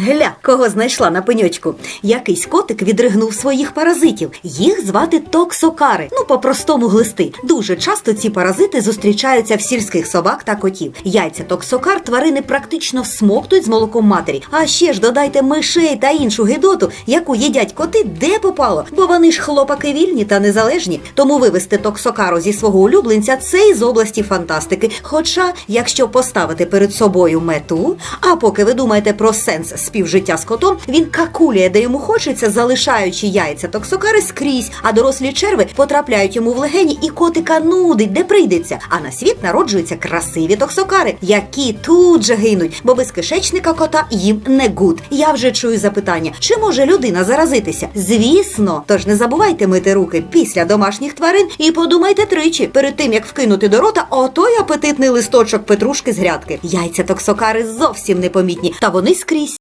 Гля, кого знайшла на пеньочку. Якийсь котик відригнув своїх паразитів. Їх звати токсокари. Ну, по-простому глисти. Дуже часто ці паразити зустрічаються в сільських собак та котів. Яйця токсокар тварини практично всмоктують з молоком матері. А ще ж додайте мишей та іншу гидоту, яку їдять коти де попало, бо вони ж хлопаки вільні та незалежні. Тому вивести токсокару зі свого улюбленця це із області фантастики. Хоча, якщо поставити перед собою мету, а поки ви думаєте про сенс співжиття з котом, він какулює, де йому хочеться, залишаючи яйця токсокари скрізь, а дорослі черви потрапляють йому в легені, і котика нудить, де прийдеться. А на світ народжуються красиві токсокари, які тут же гинуть, бо без кишечника кота їм не гуд. Я вже чую запитання, чи може людина заразитися? Звісно, тож не забувайте мити руки після домашніх тварин і подумайте тричі перед тим як вкинути до рота отой апетитний листочок петрушки з грядки. Яйця токсокари зовсім непомітні, та вони скрізь.